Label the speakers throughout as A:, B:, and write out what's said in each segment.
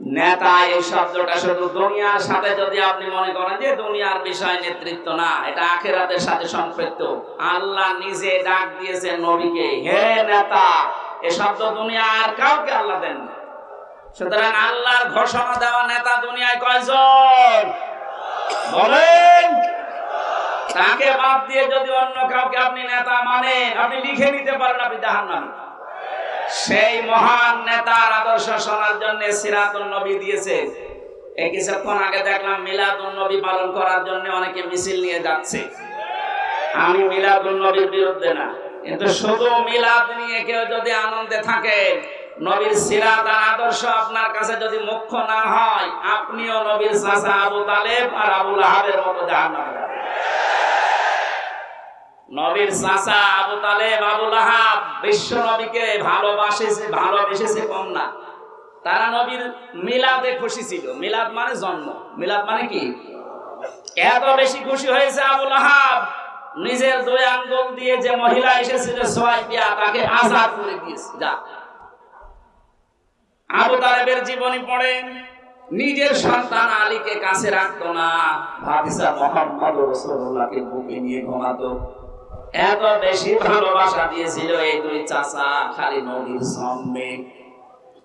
A: নেতা এই শব্দটা শুধু দুনিয়ার সাথে যদি আপনি মনে করেন যে দুনিয়ার বিষয় নেতৃত্ব না, এটা সাথে সম্পৃক্ত। আল্লাহ নিজে ডাক নবীকে, হে নেতা, এ শব্দ কাউকে আল্লাহ দেন সুতরাং আল্লাহর ঘোষণা দেওয়া নেতা দুনিয়ায় কয়জন? বলেন। তাকে বাদ দিয়ে যদি অন্য কাউকে আপনি নেতা মানেন, আপনি লিখে নিতে পারেন, আপনি জাহান্নামী। সেই মহান নেতার আদর্শ শোনার জন্য সিরাতুল নবী দিয়েছে। এই কিছুক্ষণ আগে দেখলাম মিলাদুল নবী পালন করার জন্য অনেকে মিছিল নিয়ে যাচ্ছে। আমি মিলাদুল নবীর বিরুদ্ধে না, কিন্তু শুধু মিলাদ নিয়ে কেউ যদি আনন্দে থাকে, নবীর সিরাত আর আদর্শ আপনার কাছে যদি মুখ্য না হয়, আপনিও নবীর আবু তালেব আর আবুল আহাবের মতো জাহান্নামে যাবেন। নবীর চাচা আবু তালেব আবুল আহাব বিশ্ব নবীকে ভালোবাসেছে ভালোবেসেছে কম না। তারা নবীর মিলাদে খুশি ছিল। মিলাদ মানে জন্ম। মিলাদ মানে কি? এত বেশি খুশি হয়েছে আবুল আহাব নিজের দুই আঙ্গুল দিয়ে যে মহিলা এসেছিল সোয়াই পিয়া তাকে আজাদ করে দিয়েছে। যা। আবু তালেবের জীবনী পড়েন নিজের সন্তান আলীকে কাছে রাখতো না ভাবিসা মোহাম্মদ রসুল্লাহকে বুকে নিয়ে ঘুমাতো। এত বেশি ভালোবাসা দিয়েছিল এই দুই চাচা খালি নবীর সামনে।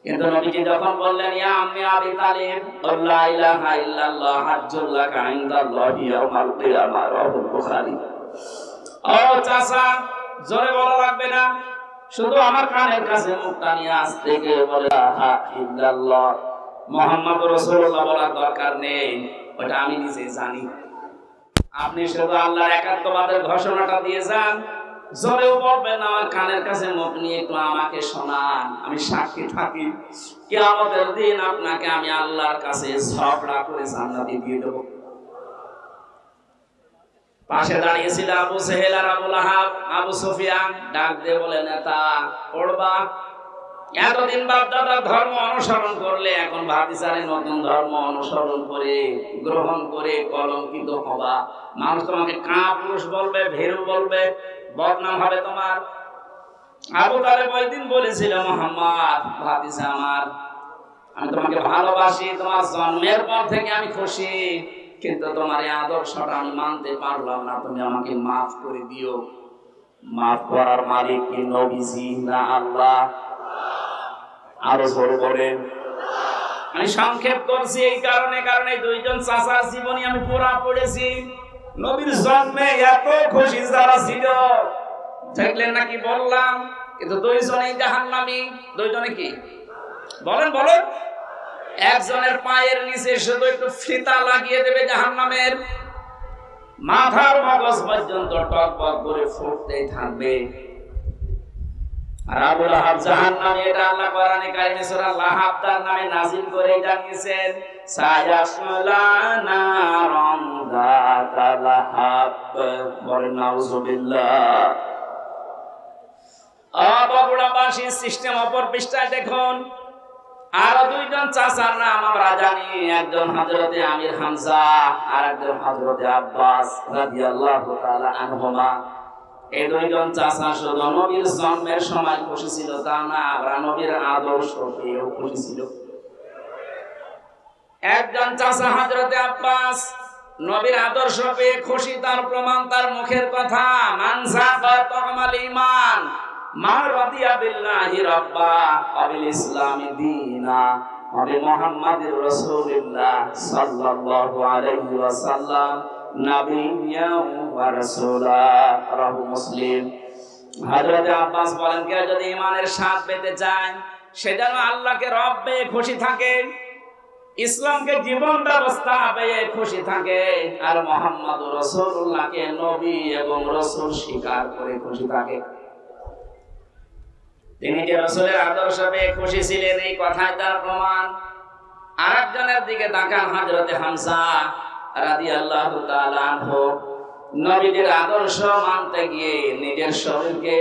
A: কিন্তু নবীজি যখন বললেন, ইয়া আম্মি আবি তালিব ইলাহা ইল্লাল্লাহ রাহুল ও জোরে বলা লাগবে না। শুধু আমার কানের কাছে মুখটা নিয়ে আসতে গিয়ে বলে ইল্লাল্লাহ বলার দরকার নেই। ওটা আমি নিজে জানি। আপনি শুধু আল্লাহর একাত্মবাদের ঘোষণাটা দিয়ে যান। জোরেও বলবেন, আমার কানের কাছে মুখ নিয়ে একটু আমাকে শোনান, আমি সাক্ষী থাকি। কিয়ামতের দিন আপনাকে আমি আল্লাহর কাছে ঝগড়া করে জান্নাতি দিয়ে দেবো। পাশে দাঁড়িয়েছিল আবু সেহেল আর আবুল আহাব। আবু সুফিয়ান ডাক দিয়ে বলে, নেতা, পড়বা? এতদিন বাপ দাদার ধর্ম অনুসরণ করলে, এখন ভাবিসারে নতুন ধর্ম অনুসরণ করে, গ্রহণ করে, কলঙ্কিত হবা। মানুষ তোমাকে কা পুরুষ বলবে, ভেরু বলবে, বদনাম হবে তোমার। আবু তালেব ওই বলেছিল, মোহাম্মদ, ভাতিজা আমার, আমি তোমাকে ভালোবাসি, তোমার জন্মের পর থেকে আমি খুশি, কিন্তু তোমার এই আদর্শটা আমি মানতে পারলাম না, তুমি আমাকে মাফ করে দিও। মাফ করার মালিক কি নবীজি না আল্লাহ? আরও জোরে বলেন। আমি সংক্ষেপ করছি, এই কারণে কারণে দুইজন চাচার জীবনী আমি পুরা পড়েছি। নবীর জন্মে এত খুশি যারা ছিল। দেখলেন নাকি বললাম? কিন্তু দুইজনেই জাহান্নামী। দুইজনে কি? বলেন বলেন। একজনের পায়ের নিচে শুধু একটু ফিতা লাগিয়ে দেবে জাহান্নামের। মাথার মগজ পর্যন্ত টক করে ফুটতেই থাকবে। আর আবুল আহাব জাহান্নামে, এটা আল্লাহ কোরআনে কারিমে সূরা লাহাব তার নামে নাজিল করে সিস্টেম অপর পৃষ্ঠায় দেখুন। আরও দুইজন চাচার নাম আমরা জানি, একজন হযরতে আমির হামজা আর একজন হযরতে আব্বাস এই দুইজন চাচা শুধু নবীর জন্মের সময় খুশি ছিল, তা না, আমরা নবীর আদর্শ পেয়েও খুশি ছিল। একজন চাচা হযরতে আব্বাস নবীর আদর্শ পেয়ে খুশি, তার প্রমাণ তার মুখের কথা মানসা বা তকমাল ইমান মা রাদিয়া বিল্লাহি রাব্বা আবিল ইসলামি দীনা আবি মুহাম্মাদির রাসূলুল্লাহ সাল্লাল্লাহু আলাইহি ওয়াসাল্লাম। ওয়া রাসূলা। রাহু মুসলিম। হযরত আব্বাস বলেন যদি স্বাদ পেতে চায়, সে যেন আল্লাহকে খুশি থাকে, ইসলামকে জীবন ব্যবস্থা খুশি থাকে, আর মোহাম্মদ রসুল্লাহকে নবী এবং রসুল স্বীকার করে খুশি থাকে। তিনি যে রসুলের আদর্শ পেয়ে খুশি ছিলেন, এই কথায় তার প্রমাণ। আরেকজনের দিকে তাকান হজরতে হামসা। নবীদের আদর্শ মানতে গিয়ে নিজের শরীরকে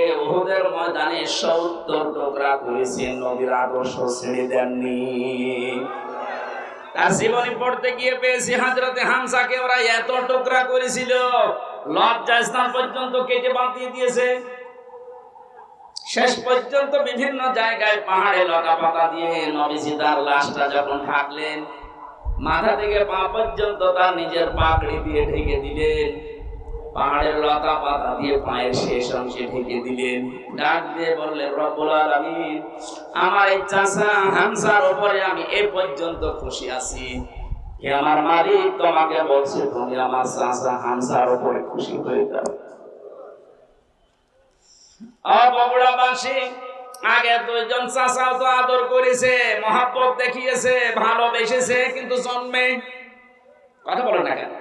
A: ময়দানে সত্তর টুকরা করেছেন, নবীর আদর্শ দেননি। তার জীবনী পড়তে গিয়ে পেয়েছি হাজরতে হামসাকে ওরা এত টুকরা করেছিল, লজ্জা স্থান পর্যন্ত কেটে বাঁধিয়ে দিয়েছে। শেষ পর্যন্ত বিভিন্ন জায়গায় পাহাড়ে লতা পাতা দিয়ে নবীজি তার লাশটা যখন ঢাকলেন মাথা থেকে পা পর্যন্ত তার নিজের পাকড়ি দিয়ে ঢেকে দিলেন। পাহাড়ের লতা পাতা দিয়ে পায়ের শেষ অংশে ঢেকে দিলেন। ডাক দিয়ে বললেন, রব্বুল আলামিন, আমার এই চাষা হামসার উপরে আমি এ পর্যন্ত খুশি আছি। হে আমার মালিক? তোমাকে বলছে, তুমি আমার চাষা হামসার উপরে খুশি হয়ে যাও অবগুড়াবাসী আগে দুইজন চাচাও তো আদর করেছে, মহাব্বত দেখিয়েছে, ভালোবেসেছে, কিন্তু জন্মে কথা বলে না কেন?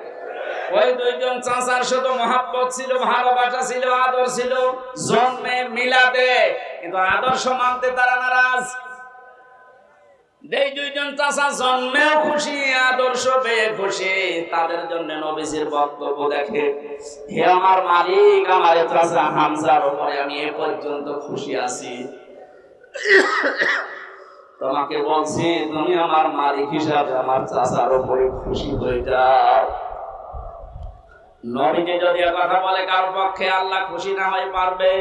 A: ওই দুইজন চাচার শুধু মহাব্বত ছিল, ভালোবাসা ছিল, আদর ছিল, জন্মে মিলাতে কিন্তু আদর্শ মানতে তারা নারাজ। আমি এ পর্যন্ত খুশি আছি। তোমাকে বলছি, তুমি আমার মালিক হিসাবে আমার চাচার উপরে খুশি হয়ে যাও। নবীজি যদি কথা বলে, কারও পক্ষে আল্লাহ খুশি না হয়ে পারবে।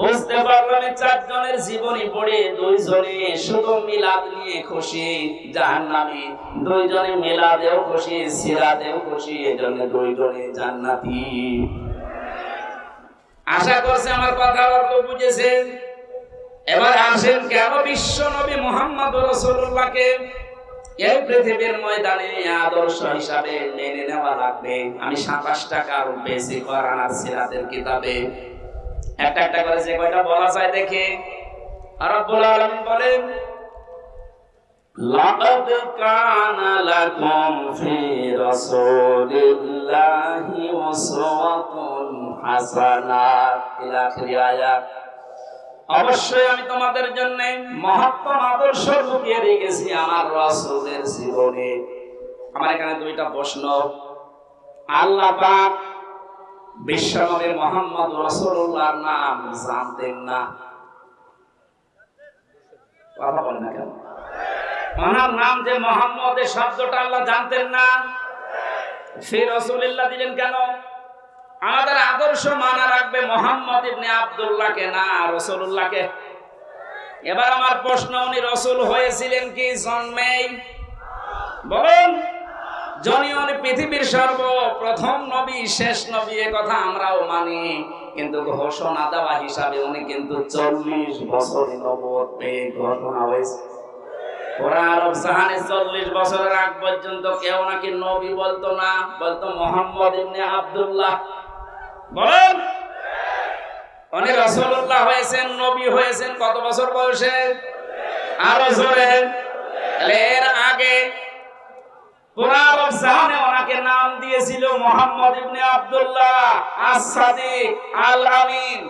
A: বুঝতে পারলাম চারজনের জীবনী পড়ে দুইজনে শুধু মিলাদ নিয়ে খুশি, জাহান্নামী। দুইজনে মিলাদেও খুশি, সিরাদেও খুশি, এজন্য দুইজনে জান্নাতি। আশা করছে আমার কথা অর্থ বুঝেছেন। এবার আসেন কেন বিশ্ব নবী মোহাম্মদ রসুল্লাহকে এই পৃথিবীর ময়দানে আদর্শ হিসাবে মেনে নেওয়া লাগবে। আমি সাতাশ টাকার বেশি করান আর সিরাতের কিতাবে একটা একটা করে যে কয়টা বলা যায় দেখে। রব্বুল আলামিন বলেন লাকাদ কানা লাকুম ফি রাসূলিল্লাহি উসওয়াতুন হাসানাহ ইলা আখির আয়াত অবশ্যই আমি তোমাদের জন্য মহত্তম আদর্শ লুকিয়ে রেখেছি আমার রাসূলের জীবনে। আমার এখানে দুইটা প্রশ্ন। আল্লাহ পাক বিশ্বনবী মোহাম্মদ রসুল্লাহর নাম জানতেন না। কথা না কেন? ওনার নাম যে মোহাম্মদ শব্দটা আল্লাহ জানতেন না। সে রসুলিল্লাহ দিলেন কেন? আমাদের আদর্শ মানা রাখবে মোহাম্মদ ইবনে আব্দুল্লাহকে না রসুল্লাহকে এবার আমার প্রশ্ন, উনি রসুল হয়েছিলেন কি জন্মেই? বলুন। নবী, শেষ নবী, এ কথা আমরাও মানি। কিন্তু ঘোষণা দেওয়া হিসাবে উনি কিন্তু চল্লিশ বছর ঘোষণা হয়েছে। ওরা আরব জাহানে চল্লিশ বছরের আগ পর্যন্ত কেউ নাকি নবী বলতো না, বলতো মোহাম্মদ ইবনে আব্দুল্লাহ। বলেন? উনি রসুল্লাহ হয়েছেন, নবী হয়েছেন, কত বছর বয়সে? আরও জোরে। এর আগে নাম দিয়েছিল মোহাম্মদ ইবনে আব্দুল্লাহ আল আমিন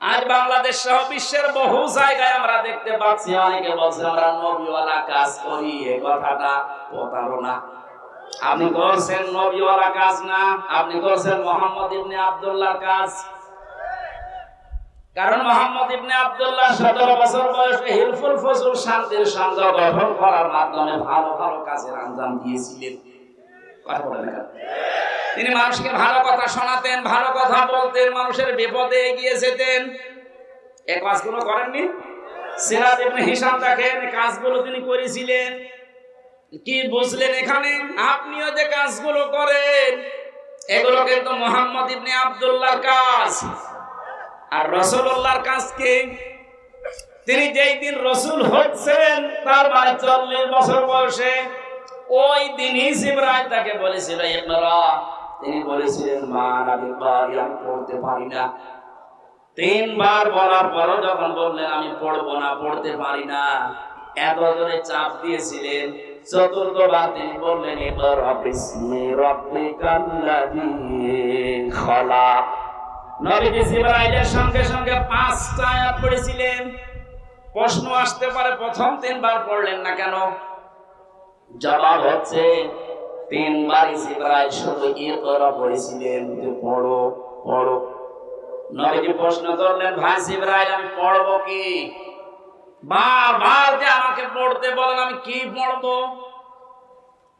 A: আজ বাংলাদেশ সহ বিশ্বের বহু জায়গায় আমরা দেখতে পাচ্ছি, অনেকে বলছে আমরা নবীওয়ালা কাজ করি এই কথাটা প্রতারণা। আপনি করছেন নবীওয়ালা কাজ না, আপনি করছেন মোহাম্মদ ইবনে আব্দুল্লাহর কাজ। কারণ মোহাম্মদ ইবনে আব্দুল্লাহ সতেরো বছর বয়সে হিলফুল ফজল শান্তির সংঘ গঠন করার মাধ্যমে ভালো ভালো কাজের আঞ্জাম দিয়েছিলেন। কথা বলেন তিনি মানুষকে ভালো কথা শোনাতেন, ভালো কথা বলতেন, মানুষের বিপদে এগিয়ে যেতেন। এই কাজগুলো করেননি? সিরাজ ইবনে হিসাম দেখেন, কাজগুলো তিনি করেছিলেন। কি বুঝলেন এখানে? আপনিও যে কাজগুলো করেন, এগুলো কিন্তু মোহাম্মদ ইবনে আব্দুল্লাহর কাজ। আর রসুল্লাহর কাজ কি? তিনি যেই দিন রসুল হচ্ছেন, তার মানে চল্লিশ বছর বয়সে, ওই দিনই জিবরাইল তাকে বলেছিল তিনি বলেছিলেন, মা বাড়ি আমি পড়তে পারি না। তিনবার বলার পরও যখন বললেন, আমি পড়ব না, পড়তে পারি না। এত জোরে চাপ দিয়েছিলেন। চতুর্থবার তিনি বললেন ইকরা বিসমি রাব্বিকাল্লাযী খলাক। নবীজি জিবরাইলের সঙ্গে সঙ্গে পাঁচটা আয়াত পড়েছিলেন। প্রশ্ন আসতে পারে, প্রথম তিনবার পড়লেন না কেন? জবাব হচ্ছে, তিনবার জিবরাইল শুধু ইকরা পড়েছিলেন। পড়ো পড়ো। নবীজি প্রশ্ন করলেন, ভাই জিবরাইল, আমি পড়ব কি? বারবার যে আমাকে পড়তে বলেন, আমি কি পড়ব?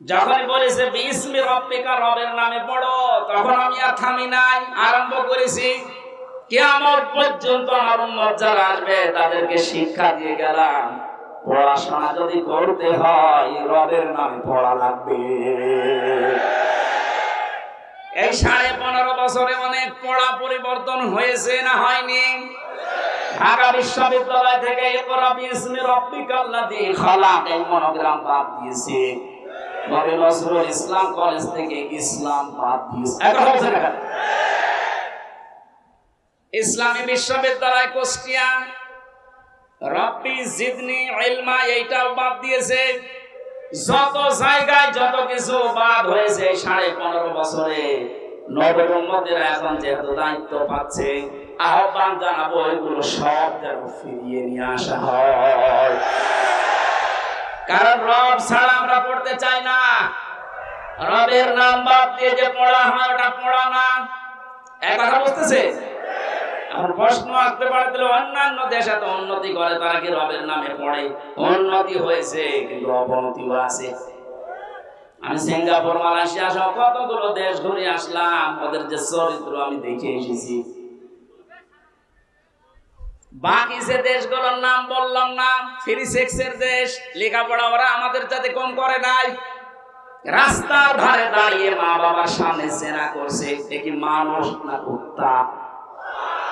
A: যখনই বলেছে বিস্মি রব্বিকা রবের নামে পড়ো, তখন আমি আর থামি নাই, আরম্ভ করেছি। পর্যন্ত আমার আসবে, তাদেরকে শিক্ষা দিয়ে গেলাম, পড়াশোনা যদি করতে হয়, রবের নামে পড়া লাগবে। এই সাড়ে পনেরো বছরে অনেক পড়া পরিবর্তন হয়েছে না হয়নি? ঢাকা বিশ্ববিদ্যালয় থেকে বিসমি রব্বিকাল্লাযী খালাক এই মনোগ্রাম বাদ দিয়েছে। তবে নজরুল ইসলাম কলেজ থেকে ইসলাম বাদ দিয়েছে। না ইসলামী বিশ্ববিদ্যালয় কুষ্টিয়া, রব্বি জিদনি ইলমা এইটাও বাদ দিয়েছে। যত জায়গায় যত কিছু বাদ হয়েছে, সাড়ে পনেরো বছরে নবমদের এখন যেহেতু দায়িত্ব পাচ্ছে আহ্বান জানাব এগুলো সব যেন ফিরিয়ে নিয়ে আসা হয়। কারণ রব ছাড়া আমরা পড়তে চাই না। রবের নাম বাদ দিয়ে যে পড়া হয় ওটা পড়া না। এক কথা বুঝতেছে? এখন প্রশ্ন আসতে পারে, তাহলে অন্যান্য দেশ এত উন্নতি করে, তারা কি রবের নামে পড়ে? উন্নতি হয়েছে, কিন্তু অবনতিও আছে। আমি সিঙ্গাপুর, মালয়েশিয়া সহ কতগুলো দেশ ঘুরে আসলাম, ওদের যে চরিত্র আমি দেখে এসেছি। বাকি যে দেশগুলোর নাম বললাম না ফ্রি সেক্সের দেশ, লেখাপড়া ওরা আমাদের যাতে কম করে নাই। রাস্তার ধারে দাঁড়িয়ে মা বাবার সামনে সেনা করছে কি মানুষ না কুত্তা?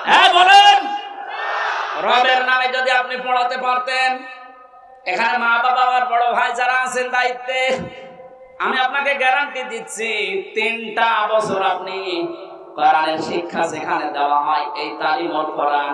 A: হ্যাঁ বলেন! রবের নামে যদি আপনি পড়াতে পারতেন, এখানে মা বাবা আর বড় ভাই যারা আছেন দায়িত্বে, আমি আপনাকে গ্যারান্টি দিচ্ছি, তিনটা বছর আপনি কোরআনের শিক্ষা যেখানে দেওয়া হয়, এই তালিমল কোরআন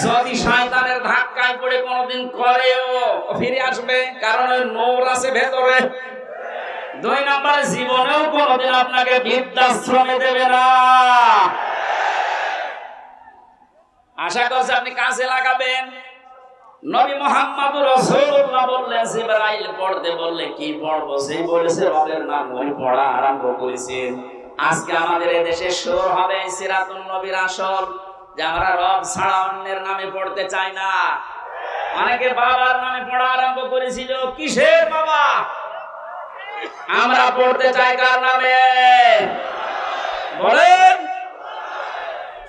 A: যদি শয়তানের ধাক্কায় পড়ে কোনোদিন করেও ফিরে আসবে, কারণ ওই নৌর আছে ভেতরে। দুই নম্বরে, জীবনেও কোনোদিন আপনাকে বৃদ্ধাশ্রমে দেবে না। আশা করছি আপনি কাজে লাগাবেন। নবী মোহাম্মদ রাসূলুল্লাহ বললেন, জিবরাইল পড়তে বললে কি পড়ব? সেই বলেছে, রবের নাম ওই পড়া আরম্ভ করেছেন আজকে আমাদের এই দেশে শুরু হবে সিরাতুন নবীর আসল যে আমরা রব ছাড়া অন্যের নামে পড়তে চাই না। অনেকে বাবার নামে পড়া আরম্ভ করেছিল। কিসের বাবা? আমরা পড়তে চাই কার নামে? বলেন।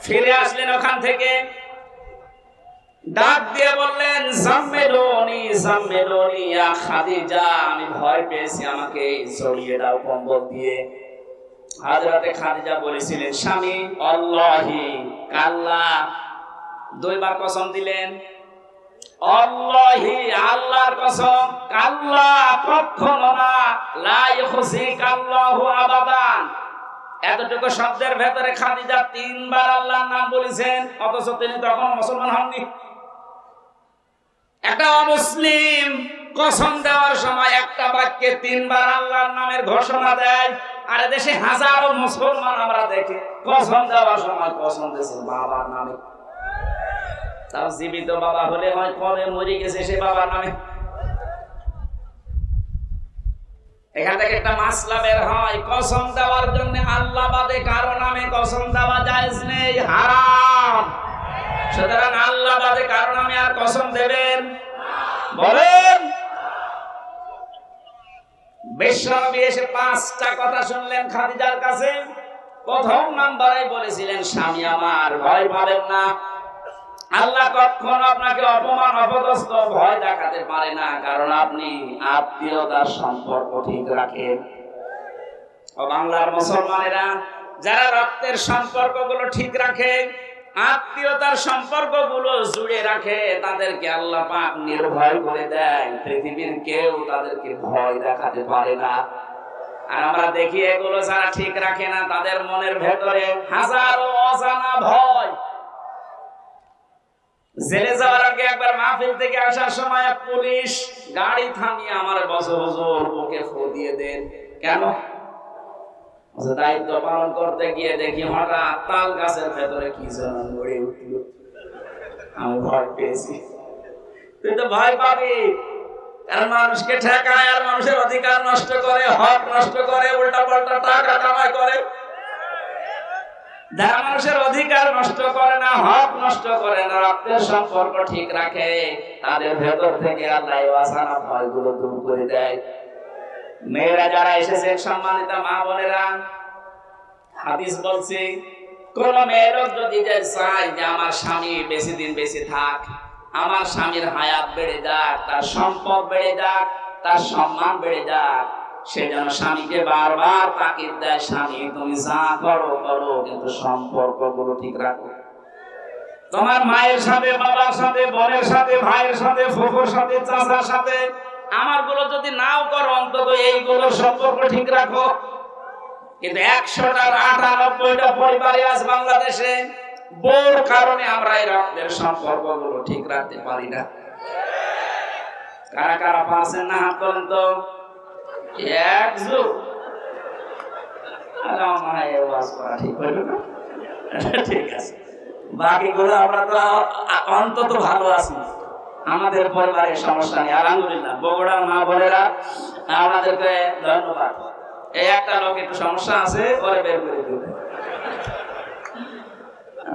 A: ফিরে আসলেন ওখান থেকে। ডাক দিয়ে বললেন, সাম্মেলনি ইয়া খাদিজা, আমি ভয় পেয়েছি, আমাকে জড়িয়ে দাও কম্বল দিয়ে। হাজরাতে খাদিজা বলেছিলেন, স্বামী আল্লাহি কাল্লা। দুইবার কসম দিলেন তিনবার আল্লাহর নাম বলেছেন, অথচ তিনি তখন মুসলমান হননি। একটা অমুসলিম কসম দেওয়ার সময় একটা বাক্যে তিনবার আল্লাহর নামের ঘোষণা দেয় দেশে হাজারো মুসলমান আমরা দেখি কসম দেওয়ার সময় কসম বাবার নামে। তাও জীবিত বাবা হলে হয়, কবে মরে গেছে সে বাবার নামে। এখান থেকে একটা মাসলা বের হয়, কসম দেওয়ার জন্য আল্লাহ বাদে কারও নামে কসম দেওয়া জায়েজ নেই, হারাম। সুতরাং আল্লাহ বাদে কারও নামে আর কসম দেবেন বলেন। বিশ্বনবী এসে পাঁচটা কথা শুনলেন খাদিজার কাছে। প্রথম বলেছিলেন, স্বামী আমার, ভয় না। আল্লাহ কখনো আপনাকে অপমান, অপদস্থ, ভয় দেখাতে পারে না, কারণ আপনি আত্মীয়তার সম্পর্ক ঠিক রাখেন। বাংলার মুসলমানেরা, যারা রক্তের সম্পর্কগুলো ঠিক রাখে আত্মীয়তার সম্পর্কগুলো জুড়ে রাখে, তাদেরকে আল্লাহ পাক নির্ভয় করে দেয়। পৃথিবীর কেউ তাদেরকে ভয় দেখাতে পারে না। আর আমরা দেখি এগুলো যারা ঠিক রাখে না, তাদের মনের ভেতরে হাজারো অজানা ভয়। জেলে যাওয়ার আগে একবার মাহফিল থেকে আসার সময় পুলিশ গাড়ি থামিয়ে আমার বছর বছর ওকে ফো দিয়ে দেন। কেন? দায়িত্ব পালন করতে গিয়ে দেখি হঠাৎ তাল গাছের ভেতরে কি যেন আমি ভয় পেয়েছি। তুই তো ভয় পাবি। কারণ মানুষকে ঠেকায় আর মানুষের অধিকার নষ্ট করে, হক নষ্ট করে উল্টা পাল্টা টাকা কামাই করে। যারা মানুষের অধিকার নষ্ট করে না, হক নষ্ট করে না, রক্তের সম্পর্ক ঠিক রাখে, তাদের ভেতর থেকে আল্লাহ ভয়গুলো দূর করে দেয়। মেয়েরা যারা এসেছে, সম্মানিত মা বোনেরা, হাদিস বলছে, কোন মেয়ের যদি চায় যে আমার স্বামী বেশি দিন বেশি থাক, আমার স্বামীর হায়াত বেড়ে যাক, তার সম্পদ বেড়ে যাক, তার সম্মান বেড়ে যাক, সে যেন স্বামীকে বারবার তাকিদ দেয়, স্বামী, তুমি যা করো করো, কিন্তু সম্পর্কগুলো ঠিক রাখো। তোমার মায়ের সাথে, বাবার সাথে, বোনের সাথে, ভাইয়ের সাথে, ফুফুর সাথে, চাচার সাথে আমারগুলো যদি নাও করো, অন্তত এইগুলোর সম্পর্ক ঠিক রাখো। কিন্তু একশোটার আটানব্বইটা পরিবারে আজ বাংলাদেশে বউর কারণে আমরা এই রক্তের সম্পর্কগুলো ঠিক রাখতে পারি না। কারা কারা পারছেন না হাত করেন তো? এক যুগ ঠিক আছে। বাকিগুলো আমরা তো অন্তত ভালো আছি। আমাদের পরিবারের সমস্যা নেই। আলহামদুলিল্লাহ। বগুড়ার মা বোনেরা, আমাদেরকে ধন্যবাদ। এই একটা লোক একটু সমস্যা আছে, পরে বের করে দিবে।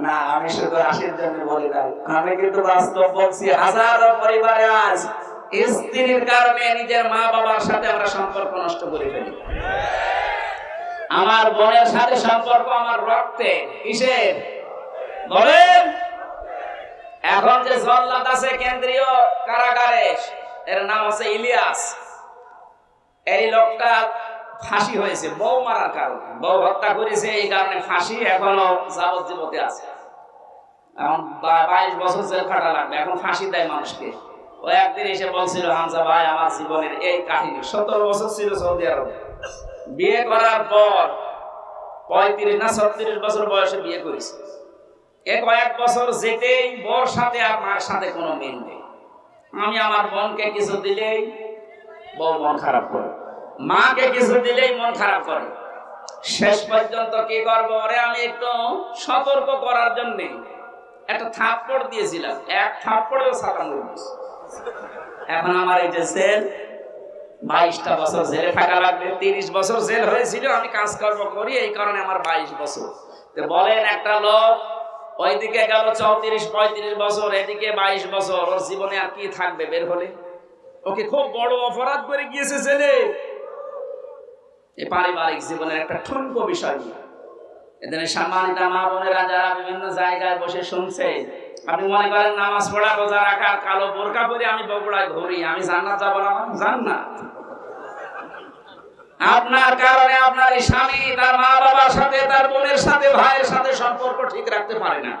A: না, আমি শুধু জন্য বলি আমি কিন্তু বাস্তব বলছি, হাজারো পরিবারে আজ স্ত্রীর কারণে নিজের মা বাবার সাথে আমরা সম্পর্ক নষ্ট করে ফেলি। আমার বোনের সাথে সম্পর্ক আমার রক্তে, কিসের? বলেন। এখন যে জল্লাদ আছে কেন্দ্রীয় কারাগারে, এর নাম আছে ইলিয়াস। এই লোকটা ফাঁসি হয়েছে, বউ মারার কারণে। বউ হত্যা করেছে, এই কারণে ফাঁসি এখনও যাবজ্জীবতে আছে। এখন বাইশ বছর জেল খাটা লাগবে, এখন ফাঁসি দেয় মানুষকে। ও একদিন এসে বলছিল, হামজা ভাই, আমার জীবনের এই কাহিনী। সতেরো বছর ছিল সৌদি আরবে। বিয়ে করার পর পঁয়ত্রিশ না ছত্রিশ বছর বয়সে বিয়ে করেছে। কয়েক বছর যেতেই বর সাথে সাথে কোনো মিল নেই। আমি আমার কিছু দিলেই বউ মন খারাপ করে। মাকে কিছু দিলেই মন খারাপ করে। শেষ পর্যন্ত কি করব? ওরে, আমি একটু সতর্ক করার জন্য একটা থাপ্পড় দিয়েছিলাম। এক থাপ্পড়েও সাতান এখন আমার এই যে সেল বাইশটা বছর জেলে থাকা লাগবে। তিরিশ বছর জেল হয়েছিল, আমি কাজকর্ম করি, এই কারণে আমার বাইশ বছর। তো বলেন একটা লোক ওইদিকে গেল চৌত্রিশ, পঁয়ত্রিশ বছর, এদিকে বাইশ বছর। ওর জীবনে আর কি থাকবে বের হলে? ওকে খুব বড় অপরাধ করে গিয়েছে ছেলে এই পারিবারিক জীবনের একটা ঠুনকো বিষয় এদের সম্মানিত মা বোনেরা যারা বিভিন্ন জায়গায় বসে শুনছে, আপনি মনে করেন নামাজ পড়া, রোজা রাখার কালো বোরকা পরে আমি বগুড়ায় ঘুরি, আমি জান্নাত যাব না জান্নাত। আপনার কারণে আপনার স্বামী তার মা বাবার সাথে, তার বোনের সাথে, ভাইয়ের সাথে সম্পর্ক ঠিক রাখতে পারে না।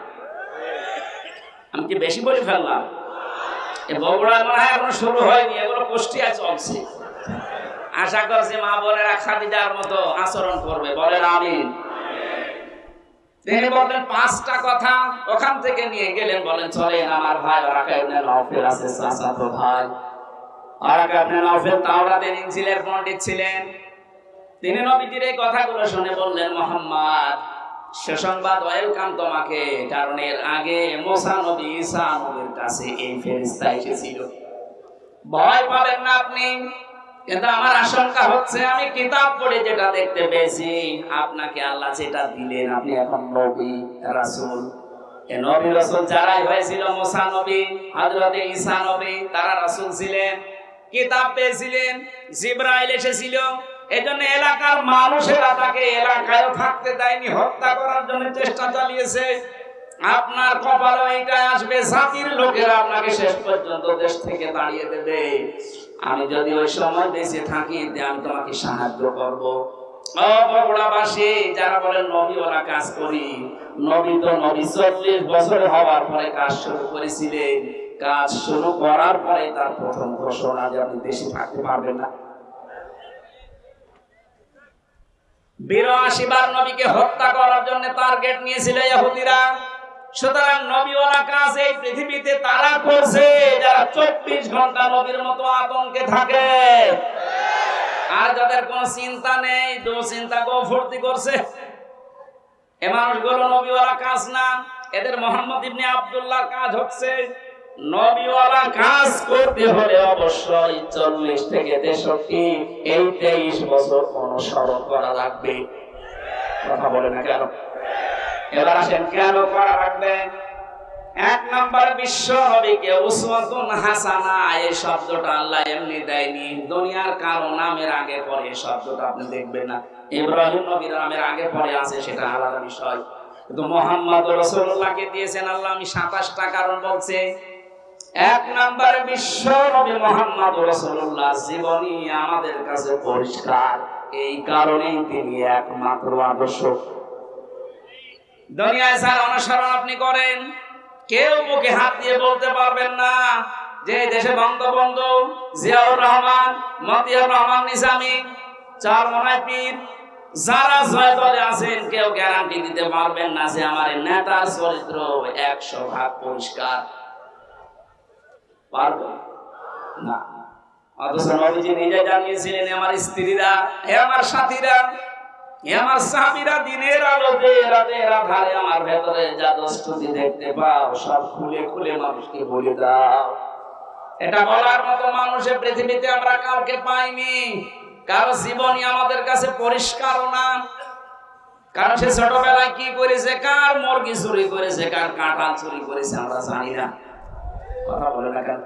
A: আমি কি বেশি বলে ফেললাম? এ বগুড়ায় মনে হয় শুরু হয়নি এগুলো কুষ্টিয়া চলছে। আশা করছি মা বোনেরা মতো আচরণ করবে। বলেন আমিন। তিনি বললেন, পাঁচটা কথা ওখান থেকে নিয়ে গেলেন। বলেন, চলেন আমার ভাই, ওরা নফেল আছে ভাই। ওরা কেমন নফেল তাওরাতে ইনজিলের পণ্ডিত ছিলেন। তিনি নবীজির এই কথাগুলো শুনে বললেন, মোহাম্মদ ওয়েলকাম তোমাকে, কারণ এর আগে মোসা নবী ঈসা নবীর কাছে এই ফেরেশতা এসেছিল। ভয় পাবেন না আপনি, কিন্তু আমার আশঙ্কা হচ্ছে আমি কিতাব পড়ে যেটা দেখতে পেয়েছি, আপনাকে আল্লাহ যেটা দিলেন, আপনি এখন নবী, রাসূল। নবী রাসূল যারাই হয়েছিল, মোসা নবী, হযরতে ঈসা নবী, তারা রাসূল ছিলেন, কিতাব পেয়েছিলেন, জিব্রাইল এসেছিল এজন্য এলাকার মানুষেরা তাকে এলাকায় থাকতে দেয়নি, হত্যা করার জন্য চেষ্টা চালিয়েছে। আপনার কপালে এইটা আসবে, জাতির লোকেরা আপনাকে শেষ পর্যন্ত দেশ থেকে তাড়িয়ে দেবে। আমি যদি ওই সময় দেশে থাকি আমি তোমাকে সাহায্য করব। যারা বলেন কাজ শুরু করার পরে তার প্রথম ঘোষণা যে আপনি দেশে থাকতে পারবেন না। বিরাশি বার নবীকে হত্যা করার জন্য টার্গেট নিয়েছিল ইহুদিরা। সুতরাং নবীওয়ালা কাজ এই পৃথিবীতে তারা করছে, যারা চব্বিশ ঘণ্টা নবীর মতো আতঙ্কে থাকে। আর যাদের কোনো চিন্তা নেই দু চিন্তা গো ফুর্তি করছে। এ মানুষগুলো নবীওয়ালা কাজ না, এদের মোহাম্মদ ইবনে আব্দুল্লাহর কাজ হচ্ছে আল্লাহ দুনিয়ার কারও নামের আগে পরে এই শব্দটা আপনি দেখবেন না। ইব্রাহিম নবীর নামের আগে পরে আছে, সেটা আলাদা বিষয়। কিন্তু মোহাম্মদ রসুল্লাহকে দিয়েছেন আল্লাহ, আমি সাতাশটা কারণ বলছে। এক নম্বর বিশ্ব নবী মোহাম্মদ রসুল্লাহ জীবনী আমাদের কাছে পরিষ্কার। এই কারণেই তিনি একমাত্র আদর্শ। দুনিয়ায় স্যার অনুসরণ আপনি করেন। কেউ মুখে হাত দিয়ে বলতে পারবেন না যে দেশে বঙ্গবন্ধু জিয়াউর রহমান, মতিয়ার রহমান নিজামী, চার মনায় পীর, যারা জয় দলে আছেন, কেউ গ্যারান্টি দিতে পারবেন না যে আমার নেতার চরিত্র একশো ভাগ পরিষ্কার। পারবেন না। অথচ নিজে জানিয়েছিলেন, আমার স্ত্রীরা, হে আমার সাথীরা এটা বলার মতো পৃথিবীতে আমরা কাউকে পাইনি। আমাদের কাছে না। কারণ ছোটবেলায় কি করেছে? কার মুরগি চুরি করেছে? কার কাঁঠাল চুরি করেছে? আমরা জানি না। কথা বলে না। কেন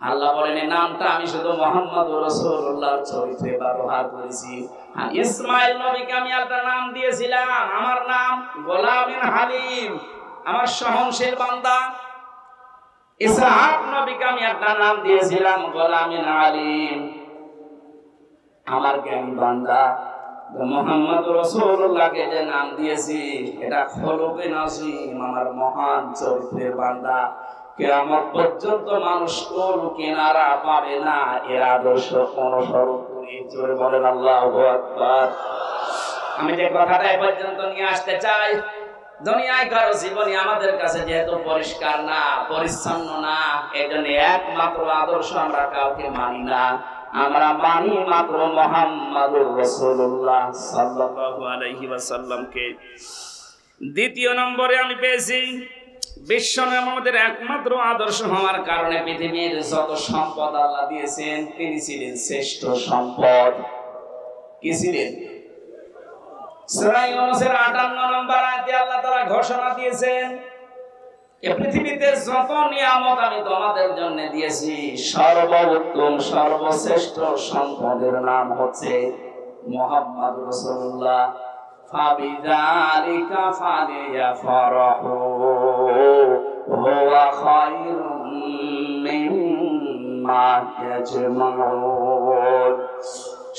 A: আল্লাহ বলেন এই নামটা আমি শুধু মোহাম্মদ রসুল্লাহর চরিত্রে ব্যবহার করেছি। ইসমাইল নবীকে আমি একটা নাম দিয়েছিলাম। আমার নাম গোলামিন হালিম। আমার সহনশীল বান্দা। ইসহাক নবীকে আমি নাম দিয়েছিলাম গোলামিন আলিম। আমার জ্ঞানী বান্দা মোহাম্মদ রসুল্লাহকে যে নাম দিয়েছি এটা খলকে নাসিম আমার মহান চরিত্রের বান্দা। কেমন পর্যন্ত মানুষ কোন কেনারা পাবে না এর আদর্শ অনুসরণ করি জোরে বলেন আল্লাহ আকবার। আমি যে কথাটা এ পর্যন্ত নিয়ে আসতে চাই দুনিয়ায় কারও আমাদের কাছে যেহেতু পরিষ্কার না, পরিচ্ছন্ন না একমাত্র আদর্শ আমরা কাউকে মানি না। আমরা মানি মাত্র মোহাম্মদুর রাসূলুল্লাহ সাল্লাল্লাহু আলাইহি ওয়াসাল্লামকে। দ্বিতীয় নম্বরে আমি পেয়েছি, বিশ্ব আমাদের একমাত্র আদর্শ হওয়ার কারণে পৃথিবীর যত সম্পদ আল্লাহ দিয়েছেন, তিনি ছিলেন শ্রেষ্ঠ সম্পদ। কি ছিলেন? সূরা ইউনূসের 58 নম্বর আয়াতে আল্লাহ তাআলা ঘোষণা দিয়েছেন, এ পৃথিবীতে যত নিয়ামত আমি তোমাদের জন্য দিয়েছি, সর্বোত্তম, সর্বশ্রেষ্ঠ সম্পদের নাম হচ্ছে মুহাম্মদ রাসূলুল্লাহ। ফাবিযালিকা ফালিয়াফরাহু, হুয়া খায়রুম মিম্মা ইয়াজমাউন।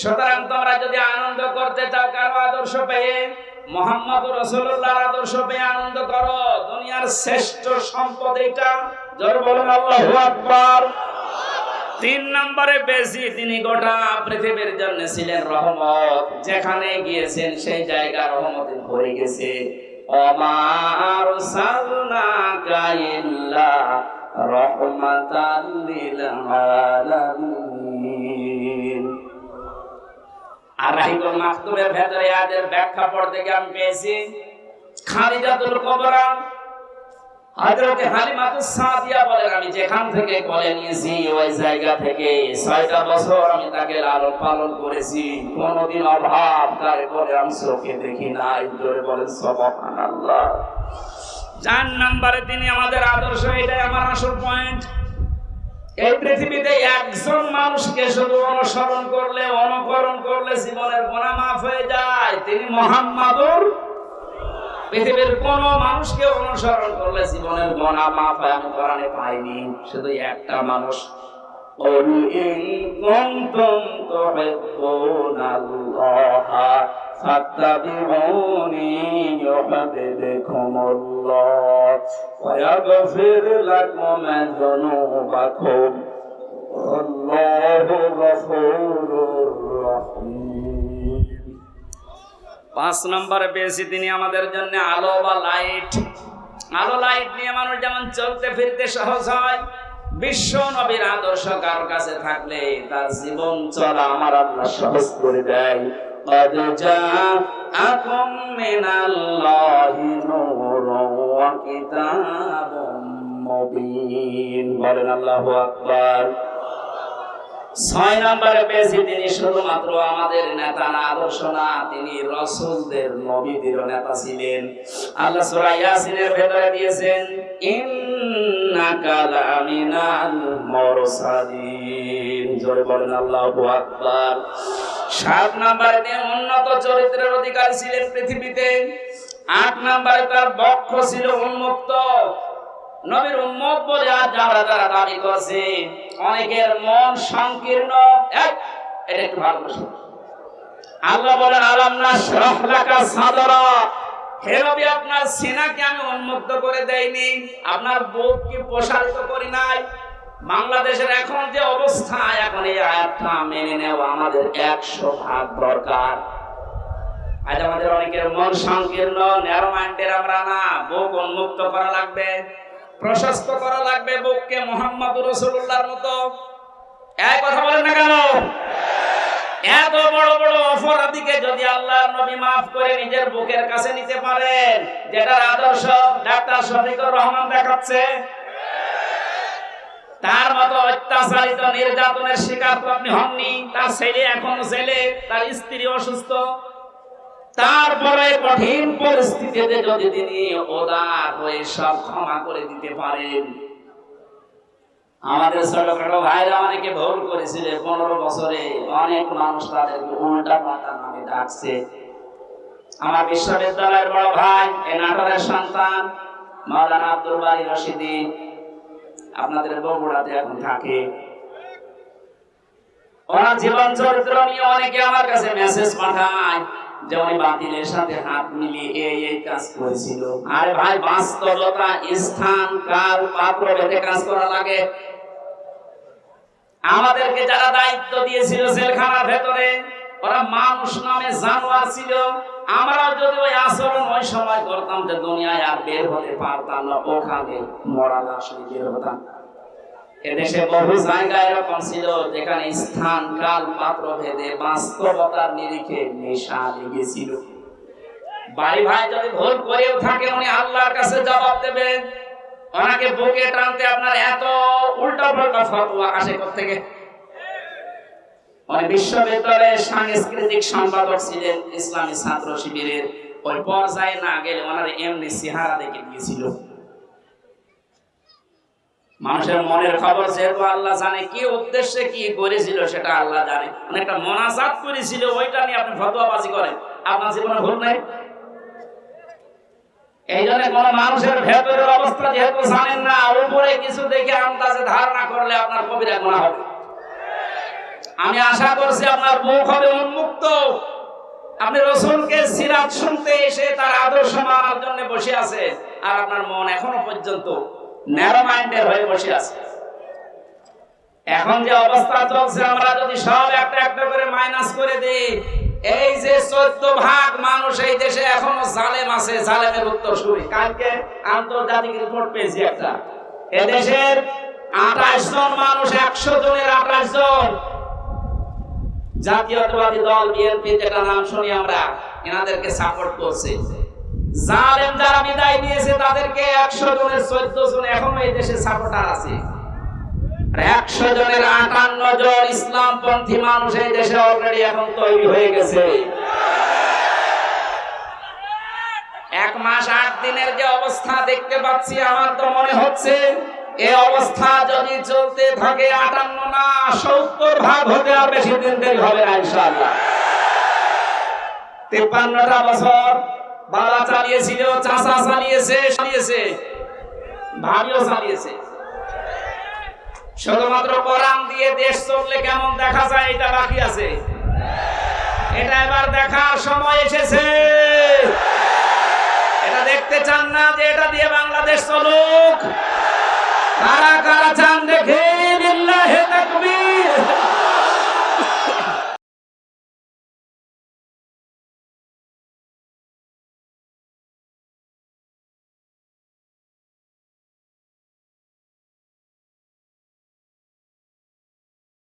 A: সুতরাং তোমরা যদি আনন্দ করতে চাও, কারও আদর্শ পেয়ে মোহাম্মদ রসুল্লাহর আদর্শ পেয়ে আনন্দ করো। দুনিয়ার শ্রেষ্ঠ সম্পদ এটা জোর বলুন, আল্লাহু আকবার। তিন নম্বরে বেশি তিনি গোটা পৃথিবীর জন্য ছিলেন রহমত। যেখানে গিয়েছেন, সেই জায়গা রহমতে ভরে গেছে। অমার সালনাকা ইল্লা রহমাতাল আলামিন। আমি যেখান থেকে নিয়েছি, ওই জায়গা থেকে বছর আমি তাকে লালন পালন করেছি। কোনোদিন অভাব, তার আমি চোখে দেখি নাই। জোরে চার তিনি আমাদের আদর্শ, এটাই আমার আসল পয়েন্ট এই পৃথিবীতে একজন মানুষকে শুধু অনুসরণ করলে অনুকরণ করলে জীবনের গোনা মাফ হয়ে যায় তিনি মোহাম্মদুর পৃথিবীর কোন মানুষকে অনুসরণ করলে জীবনের গোনা মাফ হয় আমি কোরআনে পাইনি শুধু একটা মানুষ قل إن كنتم تحبون الله فاتبعوني يحببكم الله ويغفر لكم ذنوبكم والله غفور رحيم পাঁচ নম্বরে পেয়েছি তিনি আমাদের জন্য আলো বা লাইট আলো লাইট নিয়ে মানুষ যেমন চলতে ফিরতে সহজ হয় বিশ্ব নবীর আদর্শ কার কাছে থাকলে তার জীবন চলা আমার আল্লাহ সহজ করে দেয় قد جاءكم من الله نور وكتاب مبين বলেন আল্লাহু আকবার ছয় নম্বরে পেয়েছি তিনি শুধুমাত্র আমাদের নেতা না আদর্শ না তিনি রসুলদের নবীদের নেতা ছিলেন আল্লাহ সূরা ইয়াসিনের ভেতরে দিয়েছেন ইন্নাকা লামিনাল মুরসালিন জোরে বলেন আল্লাহু আকবার সাত নম্বরে উন্নত চরিত্রের অধিকারী ছিলেন পৃথিবীতে। আট নম্বরে তার বক্ষ ছিল উন্মুক্ত। নবীর বলে যারা যারা দাবি করছে, অনেকের মন সংকীর্ণ। এটা একটু ভালো আল্লাহ বলেন, আলাম না শরহ লাকা হে আপনার সিনাকে আমি উন্মুক্ত করে দেইনি। আপনার বুককে প্রসারিত করি নাই। বাংলাদেশের এখন যে অবস্থা, এখন এই আয়াতটা মেনে নেওয়া আমাদের একশো ভাগ দরকার। আজ আমাদের অনেকের মন সংকীর্ণ আমরা না, বুক উন্মুক্ত করা লাগবে, প্রশস্ত করা লাগবে বুককে মোহাম্মদ রসুল্লাহর মতো। এক কথা বলেন না কেন? এত বড় বড় অপরাধীকে যদি আল্লাহ নবী মাফ করে নিজের বুকের কাছে নিতে পারেন, যেটার আদর্শ ডাক্তার শফিকুর রহমান দেখাচ্ছে তার মতো অত্যাচারিত নির্যাতনের শিকার তো আপনি হননি। তার ছেলে এখনও ছেলে তার স্ত্রী অসুস্থ। তারপরে কঠিন পরিস্থিতিতে যদি তিনি ওদার হয়ে সব ক্ষমা করে দিতে পারেন। আমাদের ছোটখাটো ভাইরা অনেকে ভুল করেছিল পনেরো বছরে। অনেক মানুষ তাদেরকে উল্টা পাল্টা নামে ডাকছে। আমার বিশ্ববিদ্যালয়ের বড় ভাই, এ নাটোরের সন্তান মাওলানা আব্দুল বারি রশিদি। আপনাদের বগুড়াতে এখন থাকে। জীবন চরিত্র নিয়ে অনেকে আমার কাছে মেসেজ পাঠায় যে উনি বাতিলের সাথে হাত মিলিয়ে এই এই কাজ করেছিল। আরে ভাই, বাস্তবতা, স্থান, কাল, পাত্র ভেদে কাজ করা লাগে। আমাদেরকে যারা দায়িত্ব দিয়েছিল জেলখানার ভেতরে ওরা মানুষ নামে জানোয়ার ছিল। আমরাও যদি ওই আচরণ ওই সময় করতাম যে দুনিয়ায় আর বের হতে পারতাম না, ওখানে মরা লাশ বের হতাম। এদেশে বহু এরকম ছিল যেখানে স্থান, কাল পাত্র ভেদে বাস্তবতার নিরিখে নেশা লেগেছিল। বাড়ি ভাই যদি ভুল করেও থাকে, উনি আল্লাহর কাছে জবাব দেবেন। ওনাকে বুকে টানতে আপনার এত উল্টা পাল্টা ফতোয়া আসে থেকে উনি বিশ্ববিদ্যালয়ের সাংস্কৃতিক সম্পাদক ছিলেন ইসলামী ছাত্র শিবিরের ওই পর্যায়ে না গেলে ওনার এমনি চেহারা দেখে দিয়েছিল। মানুষের মনের খবর যেহেতু আল্লাহ জানে, কি উদ্দেশ্যে কি করেছিল সেটা আল্লাহ জানে। অনেকটা মনাজাত করেছিল, ওইটা নিয়ে আপনি ফতোয়াবাজি করেন। আপনার জীবনে ভুল নেই? এই জন্য কোন মানুষের ভেতরের অবস্থা যেহেতু জানেন না, উপরে কিছু দেখে আন্দাজে ধারণা করলে আপনার কবিরা গোনা হবে। আমি আশা করছি আপনার মুখ হবে উন্মুক্ত। আপনি রসুলকে সিরাত শুনতে এসে তার আদর্শ মানার জন্য বসে আছে, আর আপনার মন এখনও পর্যন্ত ন্যারো মাইন্ডের হয়ে বসে আছে। এখন যে অবস্থা চলছে, আমরা যদি সব একটা একটা করে মাইনাস করে দিই, এই যে চোদ্দ ভাগ মানুষ এই দেশে এখনও জালেম আছে, জালেমের উত্তর শুনি কালকে আন্তর্জাতিক রিপোর্ট পেয়েছি একটা। এদেশের আঠাশ জন মানুষ, একশো জনের আঠাশ জন জাতীয়তাবাদী দল বিএনপি যেটা নাম শুনি আমরা, এনাদেরকে সাপোর্ট করছে। জালেম যারা বিদায় নিয়েছে, তাদেরকে একশো জনের, চোদ্দ জন এখনও এই দেশে সাপোর্টার আছে। একশো জনের আটান্ন জন ইসলামপন্থী মানুষ এই দেশে অলরেডি এখন তৈরি হয়ে গেছে। এক মাস আট দিনের যে অবস্থা দেখতে পাচ্ছি, আমার তো মনে হচ্ছে এই অবস্থা যদি চলতে থাকে আটান্ন না, সত্তর ভাগ হতে আর বেশি দিন দেরি হবে না, ইনশাআল্লাহ। বছর বাবা চালিয়েছিল চাষা চালিয়েছে চালিয়েছে। ভাবিও চালিয়েছে। শুধুমাত্র কোরআন দিয়ে দেশ চললে কেমন দেখা যায়, এটা বাকি আছে। এটা এবার দেখার সময় এসেছে। এটা দেখতে চান না যে এটা দিয়ে বাংলাদেশ চলুক। কারা কারা চান দেখে লিল্লাহে তাকবীর।